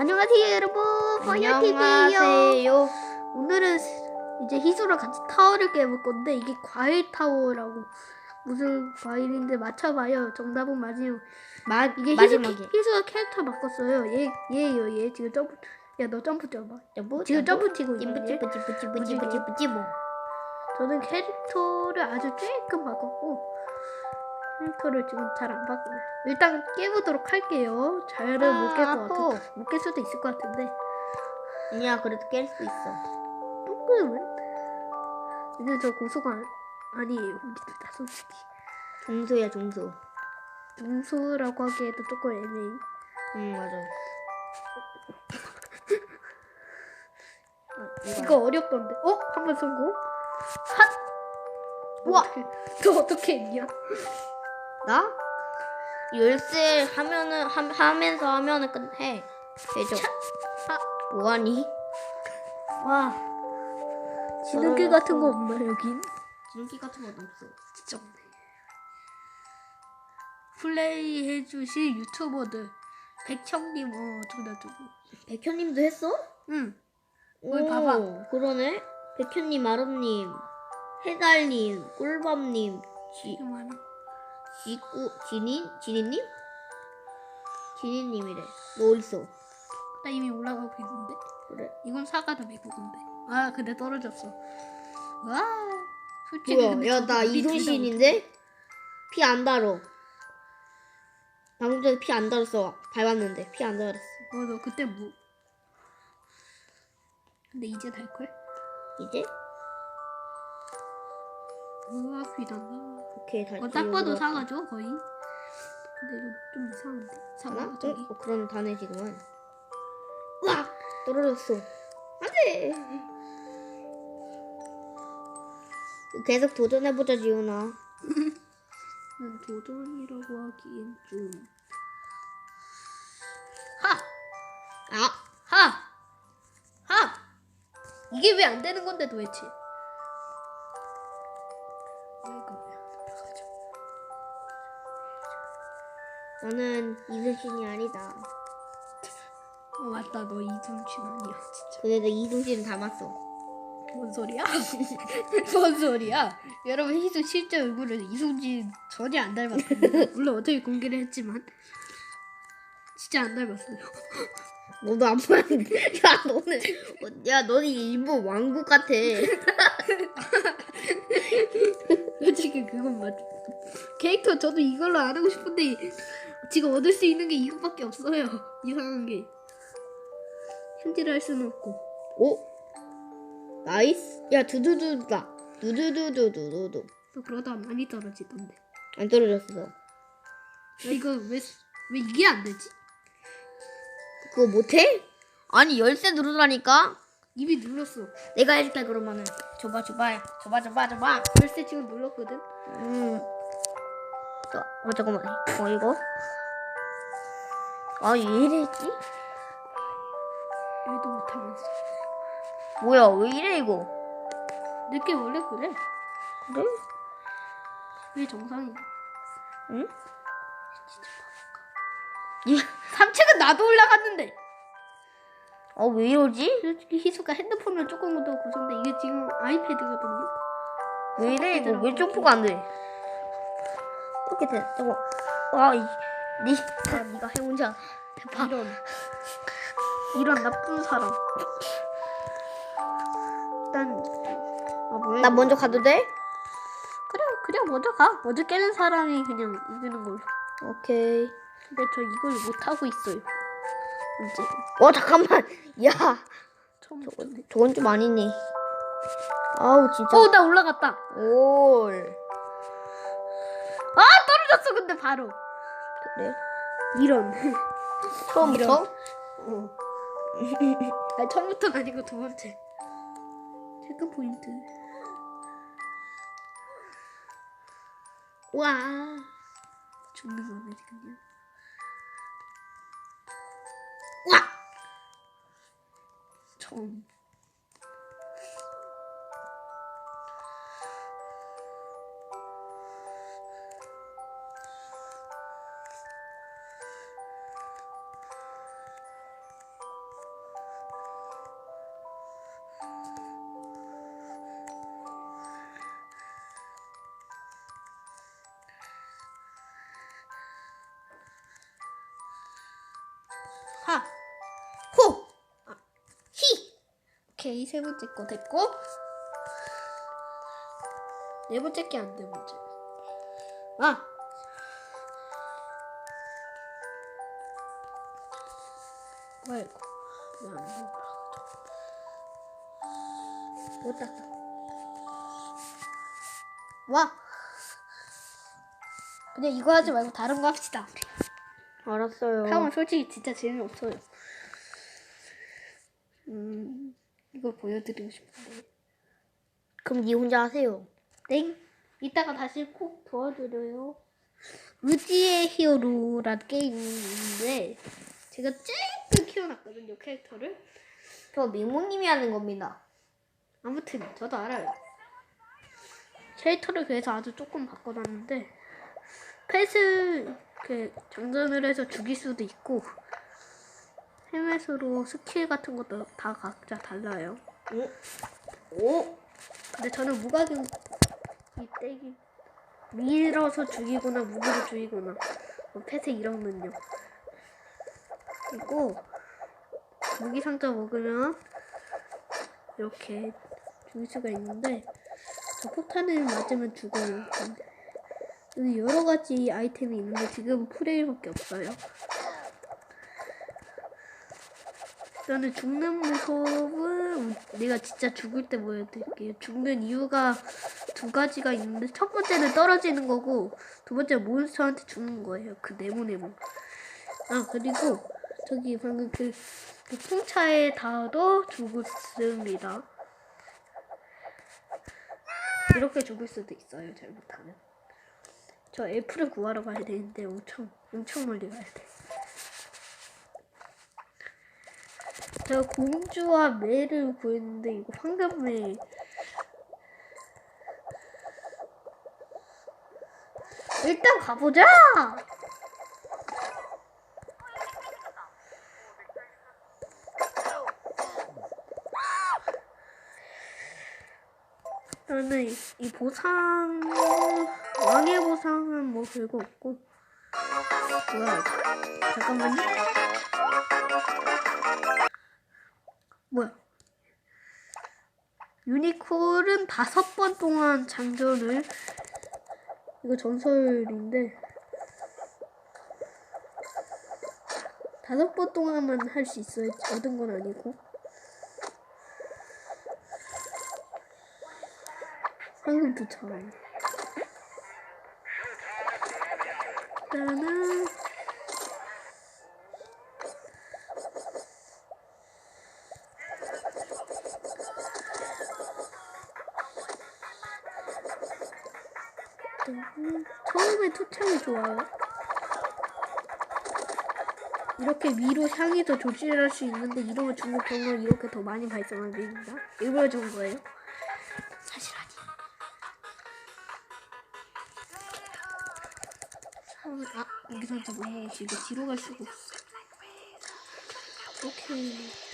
안녕하세요 여러분 파이어TV예요 안녕하세요. 오늘은 이제 희수랑 같이 타워를 깨볼 건데 이게 과일 타워라고 무슨 과일인데 맞춰봐요 정답은 맞아요 마, 이게 마지막에. 희수가 캐릭터 바꿨어요 얘, 얘예요 얘 지금 점프 야 너 점프 쪄봐 여보, 지금 점프 치고 뿌찌 뭐. 저는 캐릭터를 아주 조금 바꿨고 캐릭터를 지금 잘안 바꾸네 일단 깨보도록 할게요 잘은 못깰것 아파. 같아 못 깰 수도 있을 것 같은데 아니야 그래도 깰 수 있어. 조금은 근데 저 고수가 아니에요 우리들 다 솔직히 종소야 종소. 중수라고 하기에도 조금 애매해 응 맞아. 아, 이거 어렵던데 어? 한 번 성공 핫 우와. 어떡해. 너 어떻게 했냐 나 열쇠 하면은 함, 하면서 하면은 끝해. 해줘. 아. 뭐하니? 와 지능길 같은 거 없나 여긴 진기 같은 건 없어. 진짜 없네 플레이 해주실 유튜버들 백청님 어 어쩌고저쩌고 백현님도 했어? 응 오, 봐봐. 그러네. 백현님, 아름님, 해달님, 꿀밤님, 지, 지꾸, 지닌, 지닌님? 지닌님이래. 너 어딨어? 나 이미 올라가고 있는데 그래. 이건 사과도 메고건데 아 근데 떨어졌어 와 솔직히 뭐야? 근데 야, 저도 나 우리 둘다 이순신인데? 피 안 달어. 방금 전에 피 안 달았어. 밟았는데 피 안 달았어. 어, 너 그때 뭐? 근데 이제 달 걸? 이제? 우와, 귀단다. 오케이, 달. 어, 딱 봐도 사과죠, 거의. 근데 이거 좀 이상한데? 사과, 하나? 저기. 어, 그럼 다네 지금은. 와! 떨어졌어. 안돼. 계속 도전해보자 지훈아. 난 도전이라고 하기엔 좀. 하! 아, 하! 하! 이게 왜 안 되는 건데 도대체? 나는 이순신이 아니다. 어, 맞다. 너 이순신 아니야, 진짜. 근데 나 이순신은 닮았어. 뭔 소리야? 뭔 소리야? 여러분 희수 실제 얼굴은 이승진 전혀 안 닮았습니다. 물론 어떻게 공개를 했지만 진짜 안 닮았어요. 너도 안 보였는데. 야, 너는, 어, 야, 너는 일본 왕국 같아. 솔직히 그건 맞아. 캐릭터 저도 이걸로 안 하고 싶은데 지금 얻을 수 있는 게 이것밖에 없어요. 이상한 게 현질을 할 수는 없고. 오? 나이스? 야, 두두두다. 두두두두두두두. 또 그러다 많이 떨어지던데. 안 떨어졌어. 야, 이거 왜 왜 이게 안 되지? 그거 못해? 아니, 열쇠 누르라니까? 이미 눌렀어. 내가 해줄게, 그러면은. 줘봐, 줘봐. 줘봐, 줘봐, 줘봐. 열쇠 지금 눌렀거든. 음. 어, 어, 잠깐만. 어, 이거? 아, 왜 이래지? 얘도 못하면서. 뭐야, 왜 이래, 이거? 내게 원래 그래. 그래? 그게 정상이야. 응? 진짜 바보가. 3층은 나도 올라갔는데. 어, 왜 이러지? 솔직히 희수가 핸드폰을 조금 더 고쳤는데 이게 지금 아이패드거든요. 왜 이래, 이거? 왜 점프가 안 돼? 이렇게 돼. 저거. 와, 이, 니, 아, 니가 해, 혼자. 해봐. 이런 이런 나쁜 사람. 일단 아 뭐야? 나 이거? 먼저 가도 돼? 그래 그냥 먼저 가. 먼저 깨는 사람이 그냥 이기는 걸로. 오케이. 근데 저 이걸 못 하고 있어요. 이제 어, 잠깐만. 야, 처음. 저건, 저건 좀 아니네. 아우, 진짜. 어 나 올라갔다. 올. 아 떨어졌어 근데 바로. 그래? 이런. 처음부터? 어. 아니 처음부터는 아니고 두 번째. 체크 포인트. 와. 죽는 거네 지금요. 와! 처음. 오케이 세 번째 거 됐고 네 번째 게 안돼 문제. 아 뭐야 이거 왜안 돼? 못 땄다. 와. 그냥 이거 하지 말고 다른 거 합시다. 알았어요. 타원 솔직히 진짜 재미없어요. 음, 이걸 보여드리고 싶은데. 그럼 니 혼자 하세요. 땡! 이따가 다시 꼭 도와드려요. 의지의 히어로란 게임인데, 제가 쬐끔 키워놨거든요, 캐릭터를. 저 미모님이 하는 겁니다. 아무튼, 저도 알아요. 캐릭터를 그래서 아주 조금 바꿔놨는데, 펫을 그 장전을 해서 죽일 수도 있고, 헬멧으로 스킬 같은 것도 다 각자 달라요. 오? 오? 근데 저는 무각용 이 떼기 밀어서 죽이거나 무기로 죽이거나 뭐 펫의 이름은요. 그리고 무기 상자 먹으면 이렇게 죽일 수가 있는데 저 폭탄을 맞으면 죽어요. 여러 가지 아이템이 있는데 지금 프레일밖에 없어요. 일단은 죽는 모습은 내가 진짜 죽을 때 보여드릴게요. 죽는 이유가 두 가지가 있는데 첫 번째는 떨어지는 거고 두 번째는 몬스터한테 죽는 거예요. 그 네모네모. 아 그리고 저기 방금 그, 그 풍차에 닿아도 죽습니다. 이렇게 죽을 수도 있어요. 잘못하면. 저 애플을 구하러 가야 되는데 엄청 엄청 멀리 가야 돼. 제가 공주와 매를 구했는데 이거 황금매 일단 가보자. 나는 이, 이 보상 왕의 보상은 뭐 별거 없고 뭐야. 잠깐만요. 뭐야? 유니콜은 다섯 번 동안 장전을 이거 전설인데 다섯 번 동안만 할 수 있어요. 얻은 건 아니고. 방금 도착. 나는 좋아요. 이렇게 위로 더 조절할 수 있는데 이러면 중국 경우는 이렇게 더 많이 발생하게 됩니다. 일부러 준 거예요. 사실 아니에요. 아 여기서 못 먹었어. 이거 뒤로 갈 수가 없어. 오케이.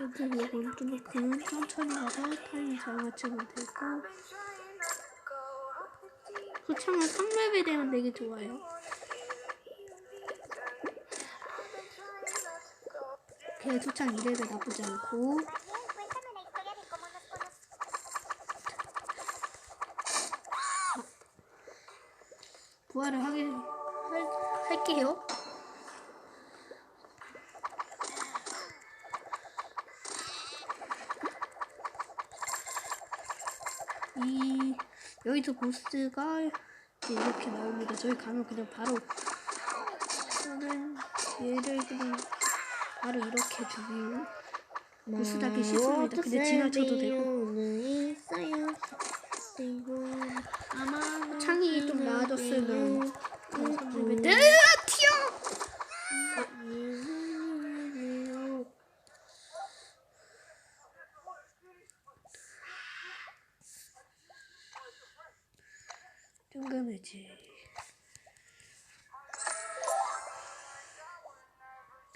여기 좀 그는 천천히 가서 타이밍 잘 맞추면 되고. 소창은 3렙이 되면 되게 좋아요. 걔 소창 2렙에 나쁘지 않고. 부활을 하게 할, 할게요 이 여기서 보스가 이렇게 나옵니다. 저희 가면 그냥 바로 저는 얘를 그냥 바로 이렇게 죽이고 보스 잡기 쉽습니다. 근데 지나쳐도 되고. 아마 창이 좀 나아졌으면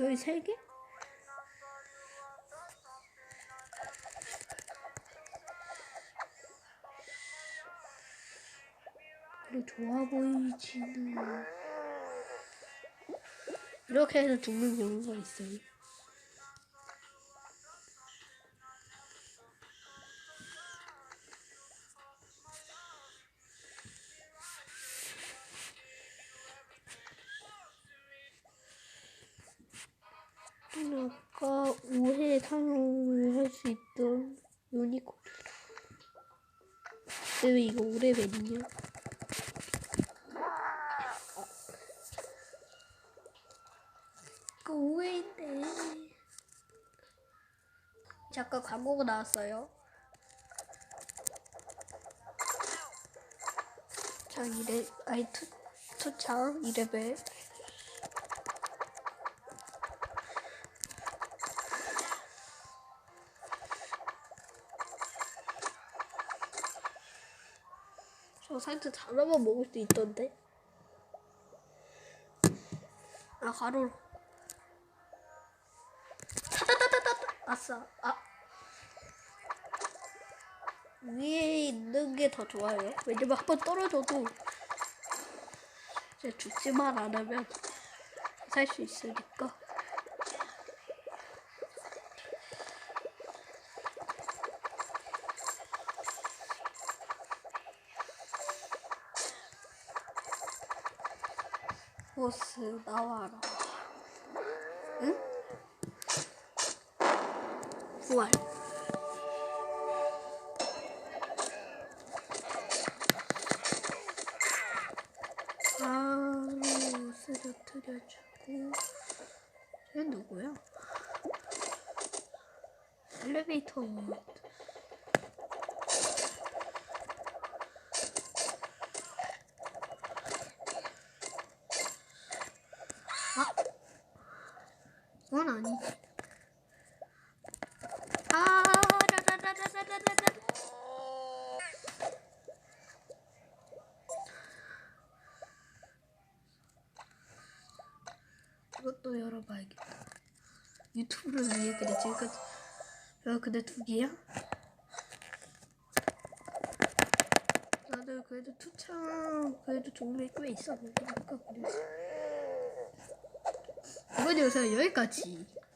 여기 세 개? 그래 좋아 보이지는 이렇게 해서 죽는 경우가 있어요. 근데 왜 이거 오래되냐? 그 5회인데. 잠깐 광고가 나왔어요. 자, 이래, 아이, 투, 투창, 이레벨. 저 사이트 하나만 먹을 수 있던데. 아, 가로로. 타다다다다. 아싸. 아. 위에 있는 게 더 좋아요. 왜냐면 한 번 떨어져도 이제 죽지만 않으면 살 수 있으니까. 보스 나와라. 응? 부활. 바로 쓰러뜨려주고. 쟤 누구야? 엘리베이터. 아, 이건 아니지. 아, 라라라라라라라. 이것도 열어봐야겠다. 유튜브를 위해 그래 지금까지 야 근데 두 개야? 나는 그래도 투창 그래도 종류가 꽤 있었는데 아까 그랬어. 이번 영상 여기까지.